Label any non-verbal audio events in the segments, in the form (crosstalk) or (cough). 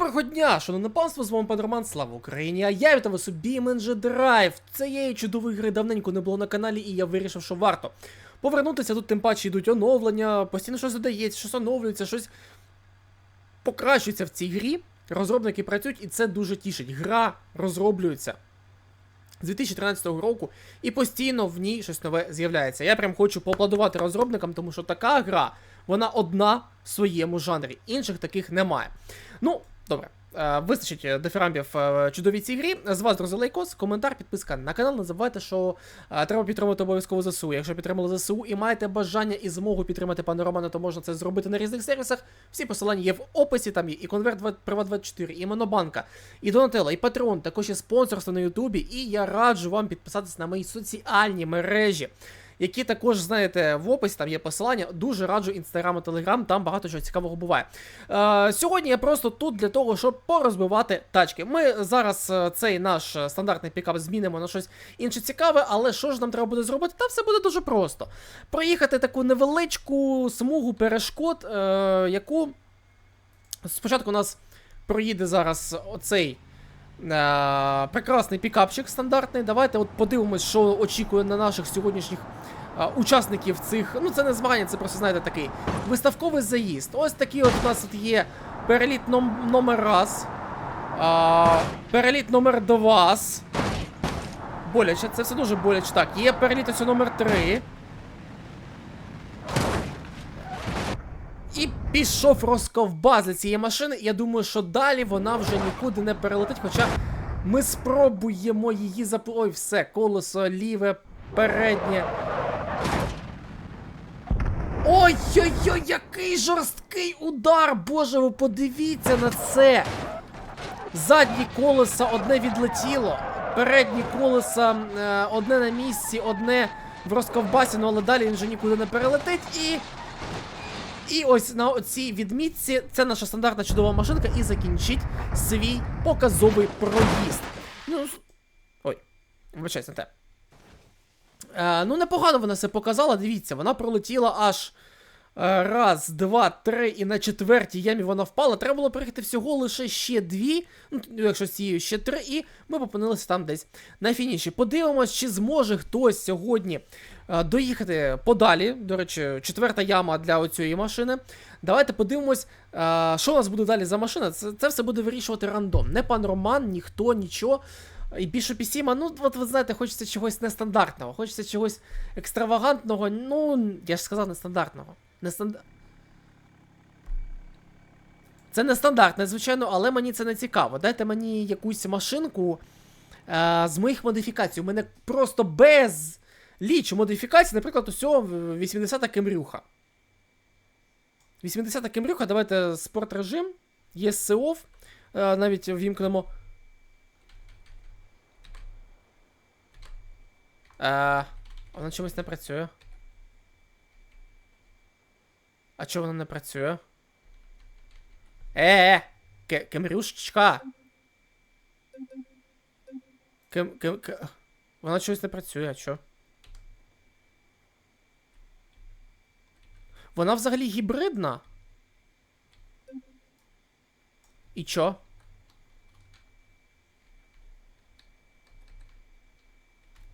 Доброго дня, шановне панство, з вами пан Роман, слава Україні, а я вітаю вас у BMNG Drive. Цієї чудової гри давненько не було на каналі, і я вирішив, що варто повернутися. Тут тим паче йдуть оновлення, постійно щось додається, щось оновлюється, щось покращується в цій грі. Розробники працюють, і це дуже тішить. Гра розроблюється з 2013 року, і постійно в ній щось нове з'являється. Я прям хочу поаплодувати розробникам, тому що така гра, вона одна в своєму жанрі. Інших таких немає. Ну, добре. е, Вистачить е, дифірамбів е, чудовій цій грі. З вас, друзі, лайкос, коментар, підписка на канал. Не забувайте, що треба підтримувати обов'язково ЗСУ. Якщо підтримали ЗСУ і маєте бажання і змогу підтримати пана Романа, то можна це зробити на різних сервісах. Всі посилання є в описі. Там є і конверт Приват 24, і Монобанка, і Донателло, і Патреон, також є спонсорство на Ютубі. І я раджу вам підписатися на мої соціальні мережі. Які також знаєте в описі, там є посилання. Дуже раджу інстаграм і телеграм, там багато чого цікавого буває. Е, сьогодні я просто тут для того, щоб порозбивати тачки. Ми зараз е, цей наш е, стандартний пікап змінимо на щось інше цікаве, але що ж нам треба буде зробити? Та все буде дуже просто. Проїхати таку невеличку смугу перешкод, е, яку спочатку у нас проїде зараз оцей. Е, прекрасний пікапчик стандартний. Давайте от подивимось, що очікує на наших сьогоднішніх е, учасників цих. Ну, це не змагання, це просто, знаєте, такий виставковий заїзд. Ось такий от у нас от є переліт ном номер раз. А, переліт номер два. Боляче, це все дуже боляче. Так, є переліт ось номер 3. І пішов розковбаз для цієї машини. Я думаю, що далі вона вже нікуди не перелетить. Хоча ми спробуємо її зап... Ой, все, колесо ліве, переднє. Ой-ой-ой, який жорсткий удар! Боже, ви подивіться на це! Задні колеса одне відлетіло, передні колеса е, одне на місці, одне в розковбасі, ну але далі він вже нікуди не перелетить і. І ось на цій відмітці це наша стандартна чудова машинка і закінчить свій показовий проїзд. Ну. Ой, вибачайте, не те. Е, ну, непогано вона це показала, дивіться, вона пролетіла аж. Е, Раз, два, три, і на четвертій ямі вона впала. Треба було приїхати всього лише ще дві. Ну, якщо з цією ще три, і ми опинилися там десь на фініші. Подивимось, чи зможе хтось сьогодні е, доїхати подалі. До речі, четверта яма для оцієї машини. Давайте подивимось, е, що у нас буде далі за машина. Це, це все буде вирішувати рандом. Не пан Роман, ніхто, нічого. І більше пісіма, ну, от ви знаєте, хочеться чогось нестандартного, хочеться чогось екстравагантного, ну, я ж сказав, нестандартного. Нестанд... Це нестандартне, звичайно, але мені це не цікаво. Дайте мені якусь машинку е, з моїх модифікацій. У мене просто без ліч модифікацій, наприклад, усього 80-та кемрюха. 80-та кемрюха, давайте спорт режим, є СОВ, е, навіть вімкнемо. Е, вона чомусь не працює. А чого вона не працює? Е, Ке- Кемрюшечка. Кем, кем, кем... Вона чогось не працює, а чо? Вона взагалі гібридна. І чо?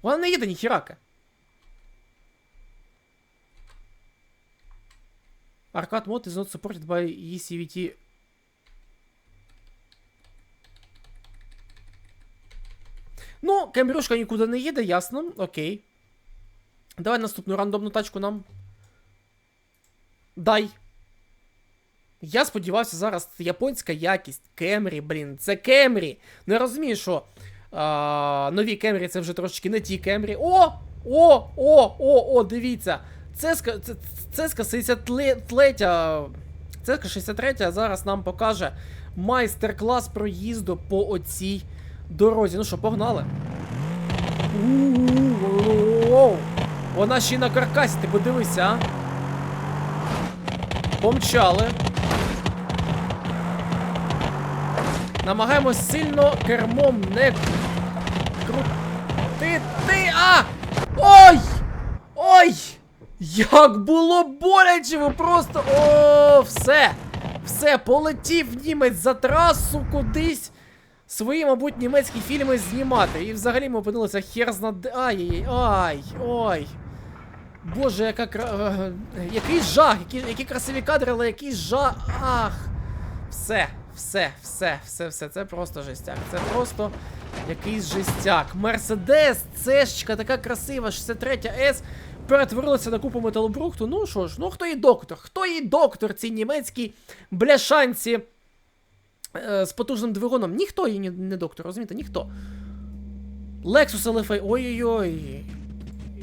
Вона не їде ніхірака. Arcade mode is not supported by ECVT. Ну, Кембрюшка нікуди не їде, ясно. Окей. Давай наступну рандомну тачку нам. Дай. Я сподівався зараз японська якість. Кемрі, блін, це Кемрі. Ну я розумію, що а, нові Кемрі це вже трошечки не ті Кемрі. О! О! О! О! О! Дивіться! Цеска, це, Цеска 63. Цеска 63 зараз нам покаже майстер-клас проїзду по оцій дорозі. Ну що, погнали? Вона ще й на каркасі, ти подивися, а? Помчали. Намагаємось сильно кермом не крутити. А! Ой! Як було боляче, ви просто. О, все! все, полетів німець за трасу кудись. Свої, мабуть, німецькі фільми знімати. І взагалі ми опинилися хер зна де. Ай, ой. Боже, яка кра... е, який жах, які, які красиві кадри, але який жах. Ах. Все, все, все, все, все. Це просто жестяк. Це просто якийсь жестяк. Мерседес, цешечка, така красива, 63 С. Перетворилася на купу металобрухту. Ну що ж, ну хто їй доктор? Хто їй доктор, ці німецькі бляшанці е, з потужним двигуном? Ніхто їй не, доктор, розумієте? Ніхто. Lexus LFA, ой-ой-ой.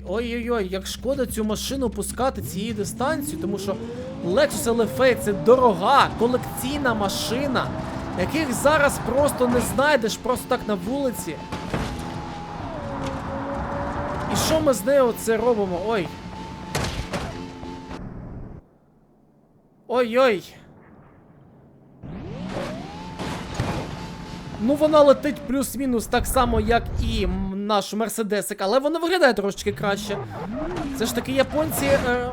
Ой-ой-ой, як шкода цю машину пускати цією дистанцією, тому що Lexus LFA це дорога колекційна машина, яких зараз просто не знайдеш просто так на вулиці. І що ми з нею це робимо? Ой. Ой-ой. Ну, вона летить плюс-мінус так само, як і наш Мерседесик, але вона виглядає трошечки краще. Це ж таки японці. Е...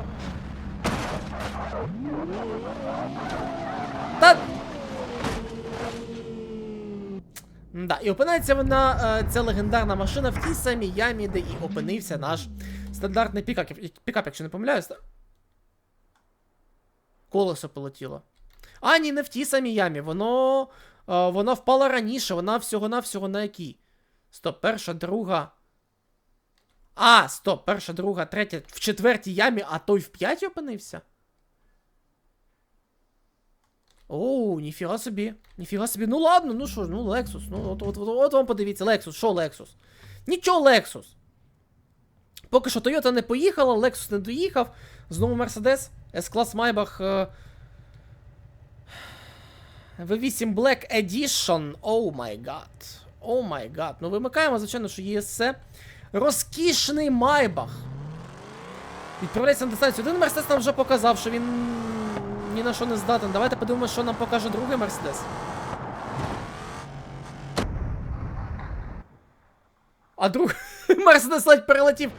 Да, і опинається вона, е, ця легендарна машина в тій самій ямі, де і опинився наш стандартний пікап, пікап, якщо не помиляюсь. Колесо полетіло. А, ні, не в тій самій ямі. Воно. е, Вона впала раніше, вона всього-навсього на якій? Стоп, перша, друга. А, стоп, перша, друга, третя. В четвертій ямі, а той в п'ятій опинився? Оу, ніфіга собі. Ніфіга собі. Ну ладно, ну що ж, ну Lexus. Ну, от, от, от, от вам подивіться, Lexus, що Lexus? Нічого Lexus. Поки що Toyota не поїхала, Lexus не доїхав. Знову Mercedes, S-клас Maybach. е, V8 Black Edition. Оу май гад. Оу май гад. Ну вимикаємо, звичайно, що ЄСЦ. Розкішний Майбах. Відправляється на дистанцію. Один Мерседес нам вже показав, що він ні на що не здатен. Давайте подивимося, що нам покаже другий Мерседес. А другий (laughs) Мерседес ледь перелетів.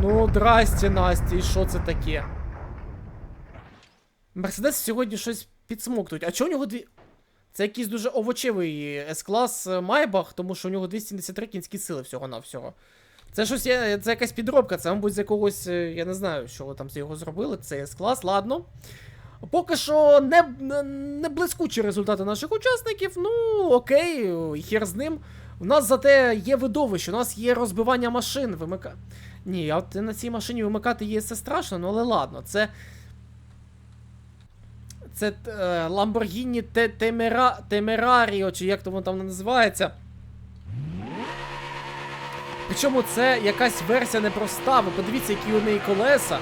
Ну, здрасте, Настя, і що це таке? Мерседес сьогодні щось підсмоктують. А чого у нього дві. Це якийсь дуже овочевий С-клас Майбах, тому що у нього 273 кінські сили всього-навсього. Це щось це якась підробка, це, мабуть, з якогось, е, я не знаю, що там з його зробили. Це С-клас, ладно. Поки що не, не блискучі результати наших учасників. Ну, окей, хер з ним. У нас зате є видовище, у нас є розбивання машин. Вимика... Ні, а от на цій машині вимикати є це страшно, ну але ладно, це. Це Lamborghini Te- Temera... Чи як то воно там називається. Причому це якась версія непроста. Ви подивіться, які у неї колеса.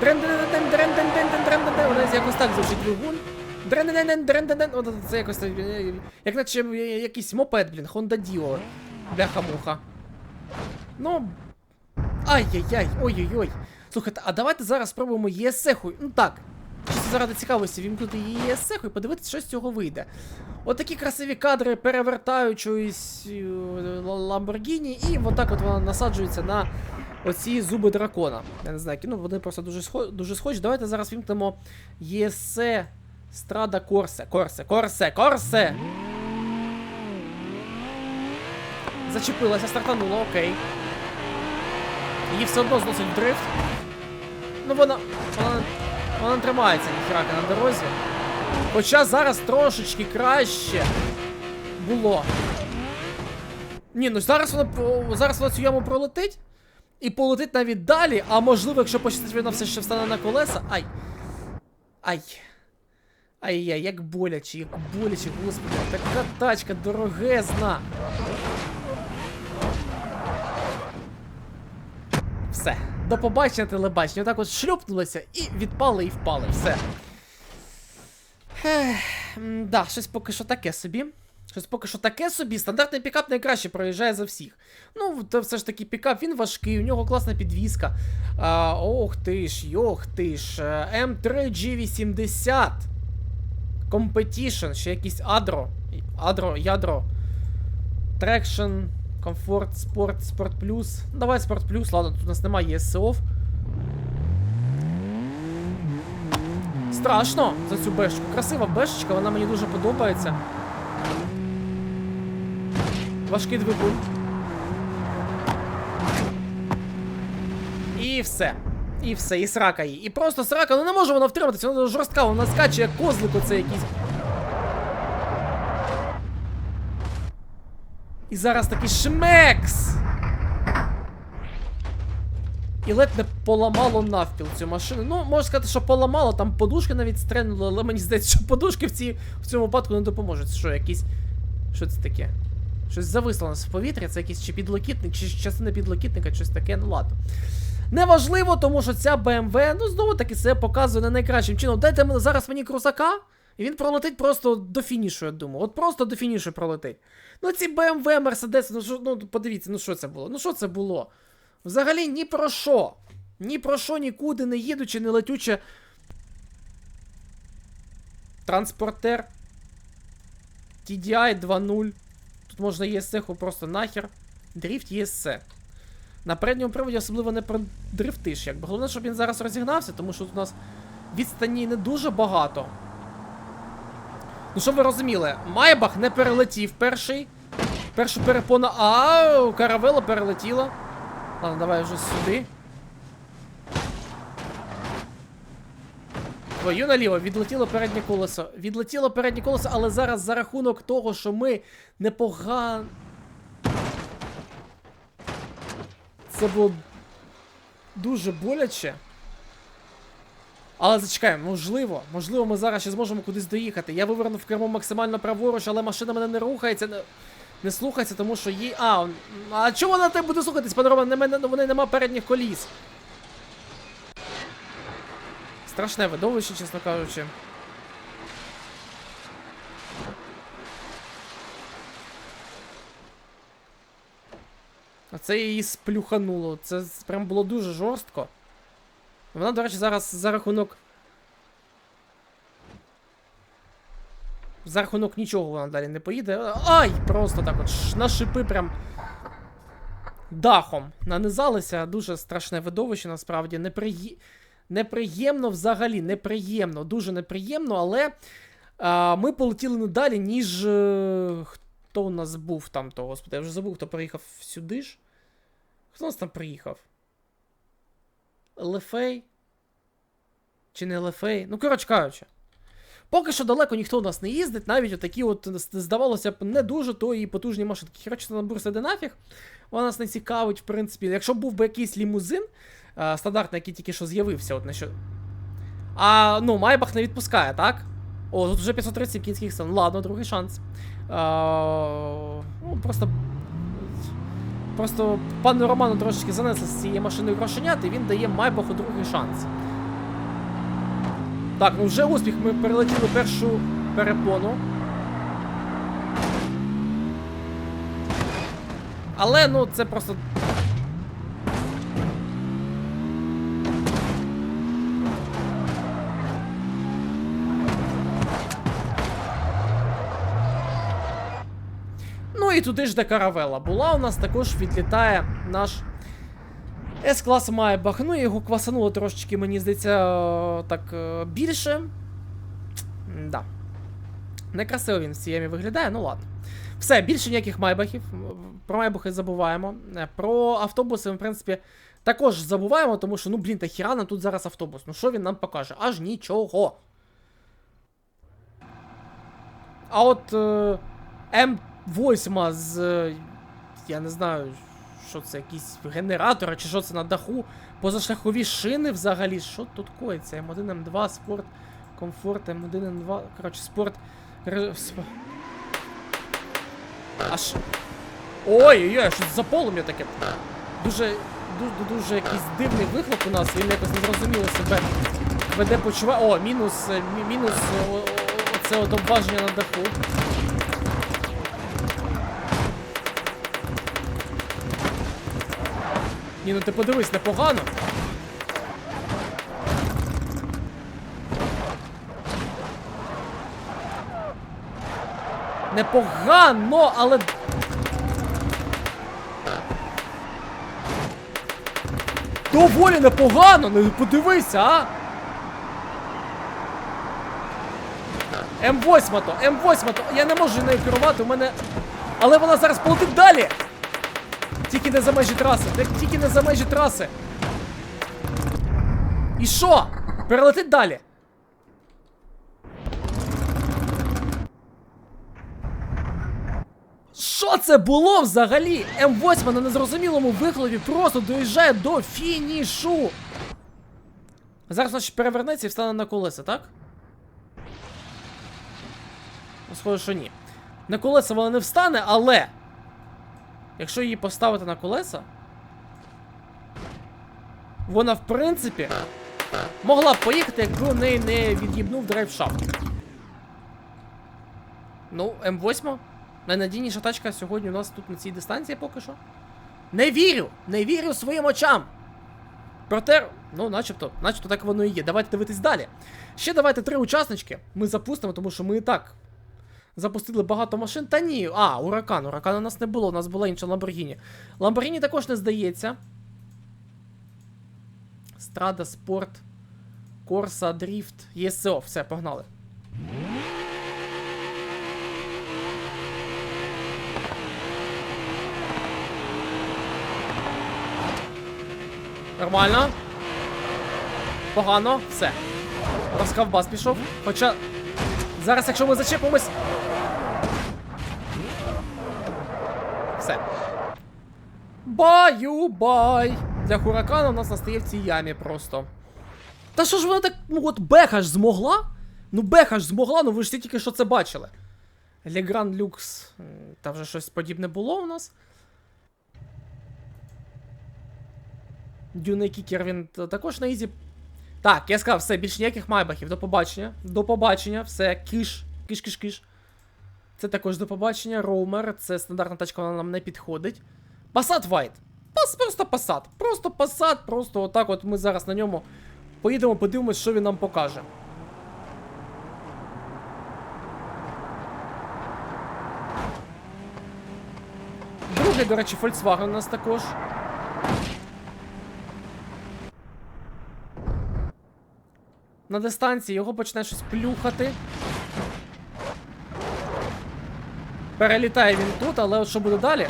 Дрен-ден-ден, дрен-ден-ден. Якось так звучить двигун. Дрен-ден-ден, це якось як наче якийсь мопед, блін, Honda Dio. Бляха-муха. Ну. Ай-яй-яй, ой-ой-ой. Слухайте, а давайте зараз спробуємо ЄСЕХу. Ну так. Чисто заради цікавості вімкнути ЄСЕХу і подивитися, що з цього вийде. Отакі красиві кадри перевертаючись е, Ламборгіні, і отак от вона насаджується на оці зуби дракона. Я не знаю, ну вони просто дуже схожі. Дуже схожі. Давайте зараз вімкнемо ЄСЕ Страда Корсе. Корсе, Корсе, Корсе! Зачепилася, стартанула, окей. Її все одно зносить в дрифт. Ну вона. Вона, вона тримається ніхірака на дорозі. Хоча зараз трошечки краще було. Ні, ну зараз вона зараз вона цю яму пролетить. І полетить навіть далі, а можливо, якщо пощастить, вона все ще встане на колеса. Ай. Ай. Ай-яй, як боляче, як боляче, господи, така тачка дорогезна. Все. До побачення телебачення. Отак от шлюпнулися і відпали і впали. Все. Ех, да, щось поки що таке собі. Щось поки що таке собі. Стандартний пікап найкраще проїжджає за всіх. Ну, то все ж таки пікап, він важкий, у нього класна підвізка. А, ох ти ж, йох ти ж. е, М3G80. Competition, ще якийсь адро. Адро, ядро. Traction, комфорт, спорт, спорт плюс. Ну, давай спорт плюс, ладно, тут у нас немає ЄСОВ. Страшно за цю бешечку. Красива бешечка, вона мені дуже подобається. Важкий двигун. І все. І все, і срака її. І просто срака, ну не може вона втриматися, вона жорстка, вона скаче як козлик оце якийсь. І зараз такий шмекс! І ледь не поламало навпіл цю машину. Ну, можна сказати, що поламало, там подушки навіть стрельнули, але мені здається, що подушки в, цій, в цьому випадку не допоможуть. Що, якісь. Що це таке? Щось зависло нас в повітрі, це якийсь чи підлокітник, чи частина підлокітника, щось таке, ну ладно. Неважливо, тому що ця BMW, ну знову таки, це показує не найкращим чином. Дайте мене зараз мені крузака, і він пролетить просто до фінішу, я думаю. От просто до фінішу пролетить. Ну ці BMW, Mercedes, ну що, ну подивіться, ну що це було? Ну що це було? Взагалі ні про що. Ні про що нікуди не їдучи, не летюче. Транспортер. TDI 2.0. Тут можна ЄСеху просто нахер. Дріфт ЄСЦ. На передньому приводі особливо не продрифтиш, якби. Головне, щоб він зараз розігнався, тому що тут у нас відстані не дуже багато. Ну, щоб ви розуміли, Майбах не перелетів перший. Першу перепону. А, каравела перелетіла. Ладно, давай вже сюди. Твою наліво, відлетіло переднє колесо. Відлетіло переднє колесо, але зараз за рахунок того, що ми непогано. Це було дуже боляче. Але зачекаємо, можливо, можливо, ми зараз ще зможемо кудись доїхати. Я вивернув кермо максимально праворуч, але машина мене не рухається, не, не слухається, тому що їй. А, он- а чого вона тебе буде слухатись, пане Роман? Не мене вони нема передніх коліс. Страшне видовище, чесно кажучи. А це її сплюхануло. Це прям було дуже жорстко. Вона, до речі, зараз за рахунок. За рахунок нічого вона далі не поїде. Ай! Просто так от на шипи прям. Дахом нанизалися. Дуже страшне видовище, насправді. Неприє... Неприємно взагалі, неприємно, дуже неприємно, але а, ми полетіли не далі, ніж. е, Хто у нас був там, то, господи, я вже забув, хто приїхав сюди ж. Хто у нас там приїхав? Лефей? Чи не Лефей? Ну, коротше кажучи. Поки що далеко ніхто у нас не їздить, навіть отакі от, здавалося б, не дуже то і потужні машинки. Коротше, на бурса де нафіг. Вона нас не цікавить, в принципі. Якщо був би якийсь лімузин, а, стандартний, який тільки що з'явився, от на. А, ну, Майбах не відпускає, так? О, тут вже 537 кінських сил. Ладно, другий шанс. А, ну, просто. Просто пану Роману трошечки занесли з цієї машиною грошенят, і він дає Майбаху другий шанс. Так, ну вже успіх. Ми перелетіли першу перепону. Але ну це просто. І туди ж де каравела була. У нас також відлітає наш С-клас Майбах. Ну, його квасануло трошечки, мені здається, е, так е, більше. Да. Некрасиво він в цій ямі виглядає, ну ладно. Все, більше ніяких майбахів. Про майбахи забуваємо. Е, Про автобуси, ми, в принципі, також забуваємо, тому що, ну, блін, та хіра нам тут зараз автобус. Ну що він нам покаже? Аж нічого. А от е, М8 з. е, Я не знаю, що це, якісь генератори, чи що це на даху. Позашляхові шини взагалі. Що тут коїться? М1, М2, спорт, комфорт, М1, М2. Коротше, спорт. Аж. Ой-ой-ой, щось за полум'я таке. Дуже, дуже, дуже якийсь дивний вихлоп у нас, він якось незрозуміло себе веде почуває. О, мінус, е, мі- мінус оце обваження на даху. Ні, ну ти подивись, непогано. Непогано, але. Доволі непогано, ну подивися, а! М8 то, М8 то, я не можу нею керувати, у мене. Але вона зараз полетить далі! Тільки не за межі траси, тільки не за межі траси. І що? Перелетить далі. Що це було взагалі? М8 на незрозумілому вихлопі просто доїжджає до фінішу. Зараз, значить, перевернеться і встане на колеса, так? Ну, Схоже, що ні. На колеса вона не встане, але. Якщо її поставити на колеса. Вона, в принципі, могла б поїхати, якби у неї не від'їбнув драйвшафт. Ну, М8. Найнадійніша тачка сьогодні у нас тут на цій дистанції поки що. Не вірю! Не вірю своїм очам! Проте, ну, начебто, начебто так воно і є. Давайте дивитись далі. Ще давайте три учаснички. Ми запустимо, тому що ми і так запустили багато машин. Та ні. А, уракан. Уракан у нас не було, у нас була інша Ламборгіні. Ламборгіні також не здається. Страда, спорт, Корса, Дріфт, ЄСО. Все, погнали. Нормально. Погано, все. Розкавбас пішов. Хоча. Зараз, якщо ми зачепимось. Все. Баю-бай! Для хуракана у нас настає в цій ямі просто. Та що ж вона так. Ну от Беха ж змогла? Ну Беха ж змогла, ну ви ж тільки що це бачили. Легран Люкс. Та вже щось подібне було у нас. Дюний Кікер він також на ізі. Так, я сказав, все, більш ніяких майбахів. До побачення. До побачення, все, киш, киш, киш, киш. Це також до побачення. Роумер, це стандартна тачка, вона нам не підходить. Passat White. Пас, просто Passat. Просто Passat, просто отак от ми зараз на ньому поїдемо, подивимось, що він нам покаже. Другий, до речі, Volkswagen у нас також. На дистанції його почне щось плюхати. Перелітає він тут, але от що буде далі?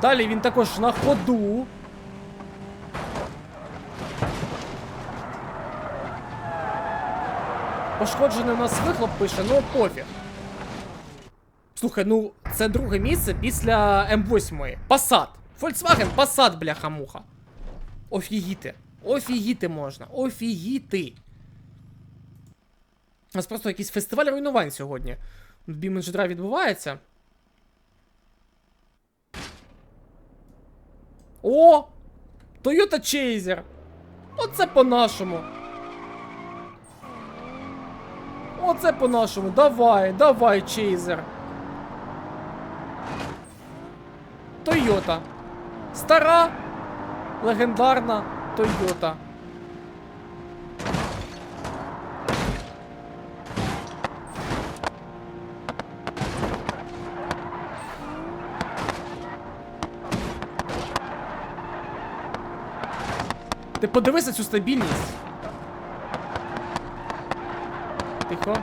Далі він також на ходу. Пошкоджений у нас вихлоп пише, ну пофіг. Слухай, ну це друге місце після М8. Passat. Volkswagen Passat, бляха-муха. Офігіти. Офігіти можна. Офігіти. У нас просто якийсь фестиваль руйнувань сьогодні. В відбувається. О! Toyota Chaser! Оце по-нашому. Оце по-нашому. Давай, давай, Chaser. Toyota. Стара, легендарна Toyota. Ти подивись на цю стабільність. Тихо.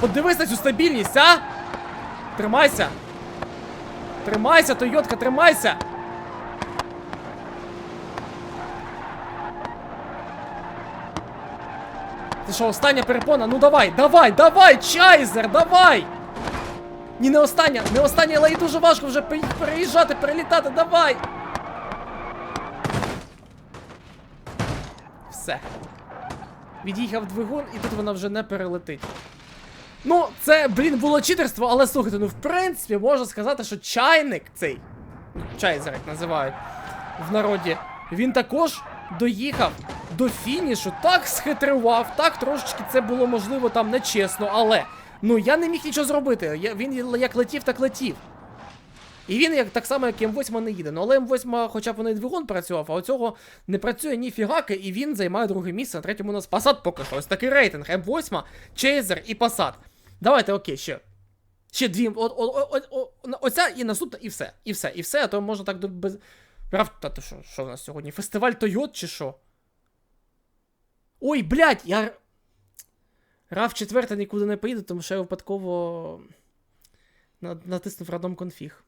Подивись на цю стабільність, а? Тримайся. Тримайся, Тойотка, тримайся. Це що, остання перепона? Ну давай, давай, давай, Чайзер, давай! Ні, не остання, не остання, але і дуже важко вже переїжджати, перелітати, давай! Все. Від'їхав двигун, і тут вона вже не перелетить. Це, блін, було читерство, але слухайте, ну в принципі можна сказати, що чайник цей. Чайзер, як називають в народі. Він також доїхав до фінішу, так схитрував, так трошечки це було можливо там нечесно, але ну я не міг нічого зробити. Я, він як летів, так летів. І він як так само, як М8 не їде. Ну але М8, хоча б вони двигун працював, а у цього не працює ні фігаки, і він займає друге місце. На третьому у нас Passat поки що. Ось такий рейтинг. М8, Chaser і Passat. Давайте, окей, ще. Ще дві. О, о, о, о, оця і наступна, і все. І все, і все, а то можна так без. Та то що, що в нас сьогодні? Фестиваль Тойот чи що? Ой, блядь, я. RAV 4 нікуди не поїду, тому що я випадково натиснув random конфіг.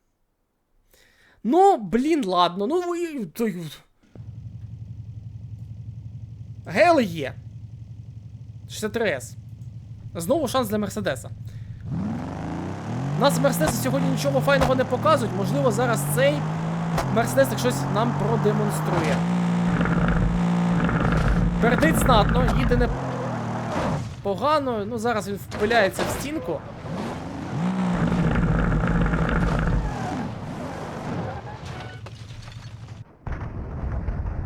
Ну, блін, ладно, ну ви. той- Гел є. 63С. Знову шанс для Мерседеса. Нас Мерседеси сьогодні нічого файного не показують. Можливо, зараз цей Мерседес щось нам продемонструє. Пердить знатно, їде не погано. Ну, зараз він впиляється в стінку.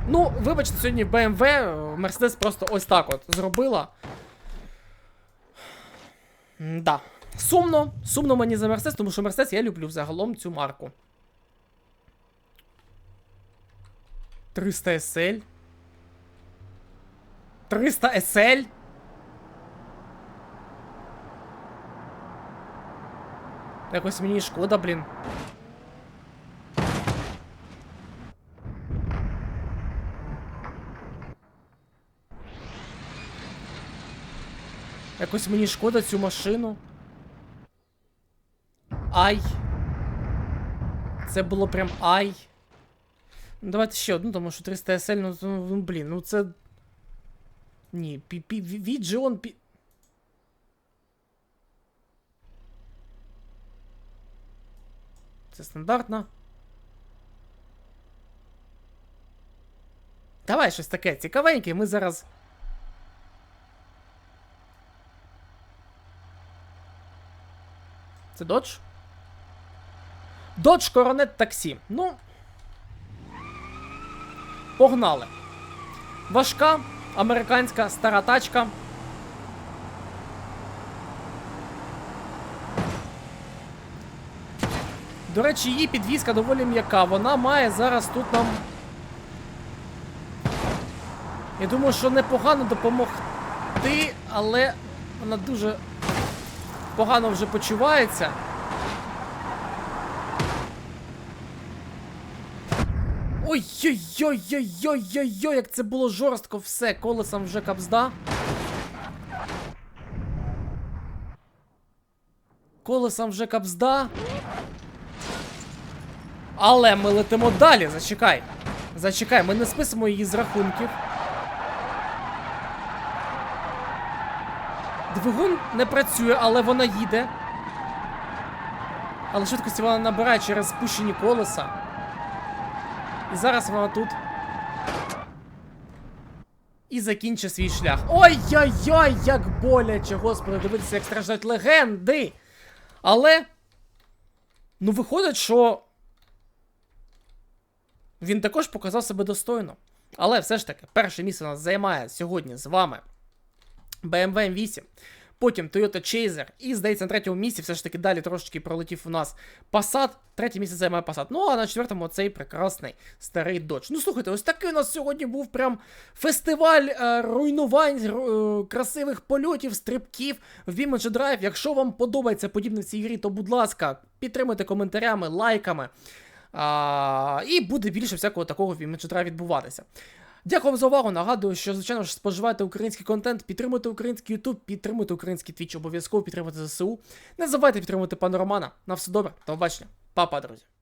Ну, вибачте, сьогодні BMW Мерседес просто ось так от зробила. Да. Сумно. Сумно мені за Мерседес, тому що Мерседес я люблю взагалом цю марку. 300 SL. 300 SL. Якось мені шкода, блін. Якось мені шкода цю машину. Ай. Це було прям ай. Ну, давайте ще одну, тому що 300 SL, ну, ну, ну блін, ну це. Ні, пі пі Віджіон пі. Це стандартно. Давай щось таке цікавеньке, ми зараз. Це Dodge? Dodge Coronet таксі. Ну. Погнали. Важка американська стара тачка. До речі, її підвізка доволі м'яка. Вона має зараз тут нам. Я думаю, що непогано допомогти, але вона дуже погано вже почувається. Ой-ой-ой-ой-ой-ой-ой, як це було жорстко все, колесом вже капзда. Колесом вже капзда. Але ми летимо далі, зачекай. Зачекай, ми не списуємо її з рахунків. Двигун не працює, але вона їде. Але швидкості вона набирає через спущені колеса. І зараз вона тут. І закінчить свій шлях. Ой-ой-ой, як боляче, господи, дивитися, як страждають легенди. Але. Ну, виходить, що. Він також показав себе достойно. Але все ж таки, перше місце нас займає сьогодні з вами BMW M8. Потім Toyota Chaser. І, здається, на третьому місці все ж таки далі трошечки пролетів у нас Passat. Третє місце займає Passat. Ну, а на четвертому цей прекрасний старий Dodge. Ну, слухайте, ось такий у нас сьогодні був прям фестиваль е, руйнувань, ру- е, красивих польотів, стрибків в Beam Drive. Якщо вам подобається подібне в цій грі, то, будь ласка, підтримуйте коментарями, лайками. А, і буде більше всякого такого в Image Drive відбуватися. Дякую вам за увагу. Нагадую, що, звичайно ж, споживайте український контент, підтримуйте український YouTube, підтримуйте український Twitch, обов'язково підтримуйте ЗСУ. Не забувайте підтримувати пана Романа. На все добре, до побачення. Па-па, друзі.